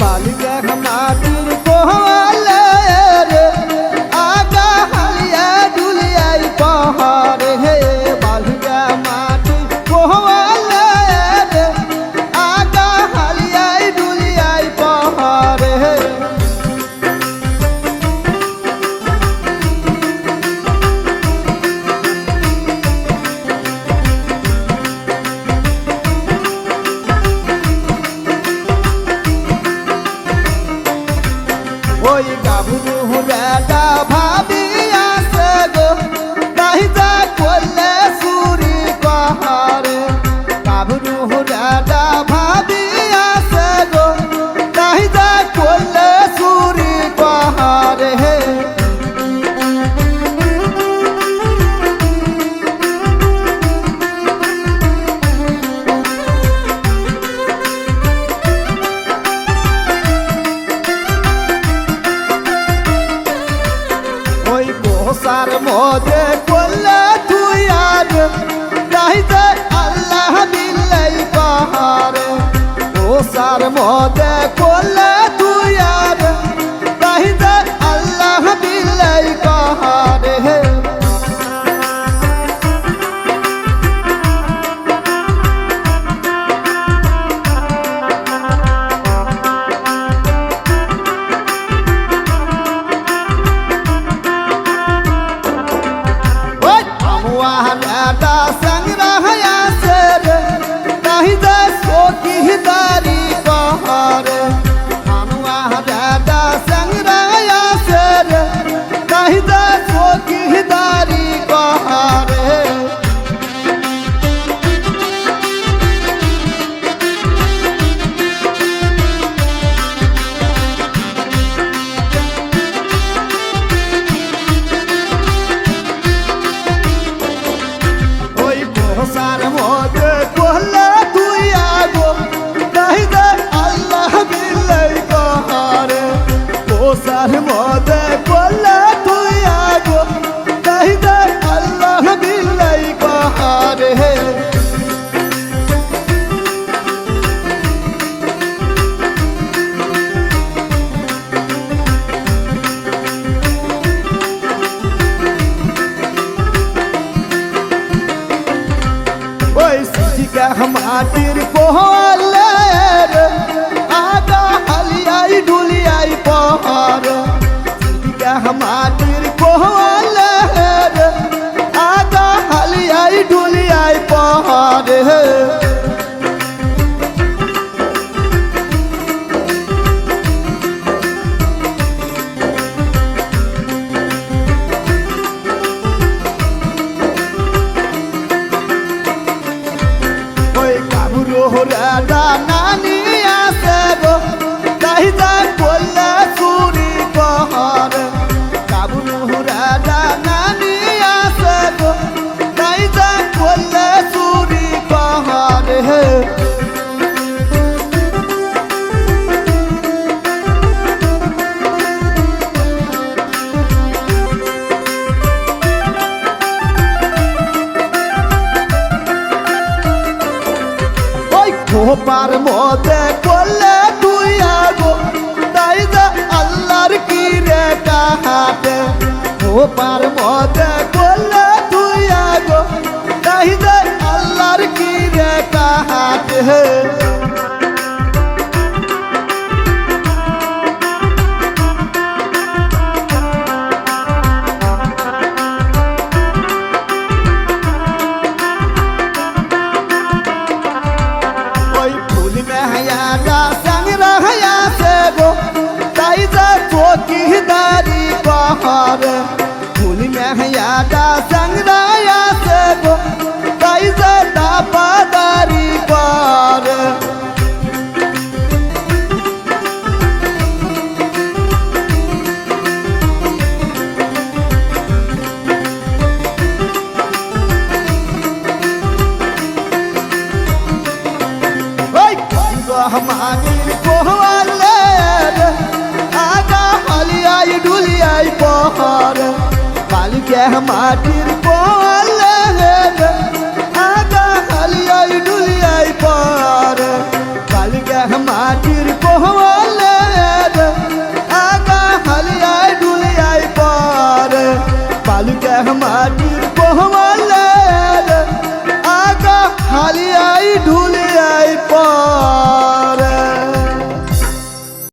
बालिका हमारी को গাভরু বেটা ভাবি বসার মধ্যে করলে তুই আর চাইতে আল্লাহ দিল্লাই পাহাড়ে। সার মধ্যে বসার মধ্যে করলে তুই আগো। তাই দে আল্লাহ বিলাই পাহাড়ে ওই সিটিকা মাটির কোহলে পাহাড় সিটিকা মাটির কোহলে রে আগা হালিয়াই ডুলিয়াই পাহাড় ওই ওই মতে করলে তুই আগো। তাই যা আল্লাহর কি রে কাহাতে। খোপার মতে করলে তুই আগো। তাই যা আল্লাহর কি রে কাহাতে। पहाड़ फूल में हया जा संग रहया से गो ताई जा মাটির পলে আগা হালিয়াই ডুলিয়াই পর কালকে মাটির পলে আগা হালিয়াই ডুলিয়াই পর কালকে মাটির পলে আগা হালিয়াই ডুল